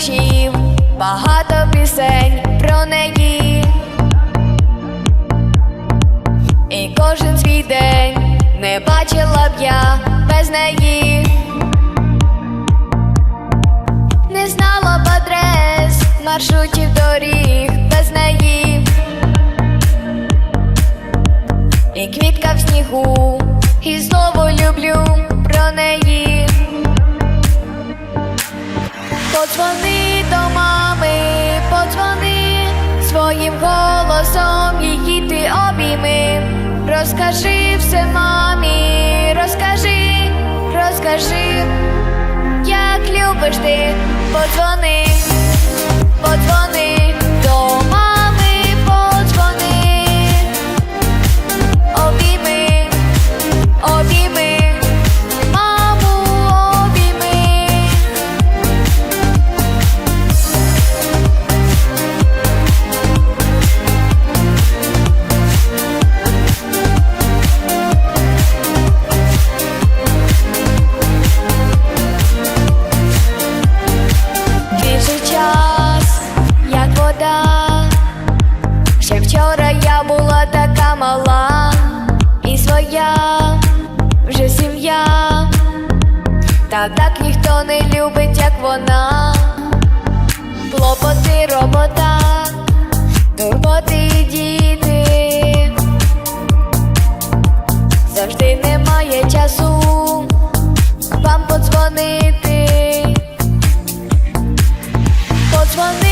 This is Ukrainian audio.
віршів, багато пісень про неї. І кожен свій день не бачила б я без неї. Не знала б адрес, маршрутів доріг без неї. І квітка в снігу, і знову люблю про неї. Подзвони до мами, подзвони своїм голосом її ти обійми. Розкажи все мамі, розкажи, розкажи, як любиш ти, подзвони, подзвони я була така мала, і своя вже сім'я, та так ніхто не любить, як вона, клопоти, робота, турботи і діти, завжди немає часу вам подзвонити. Подзвонити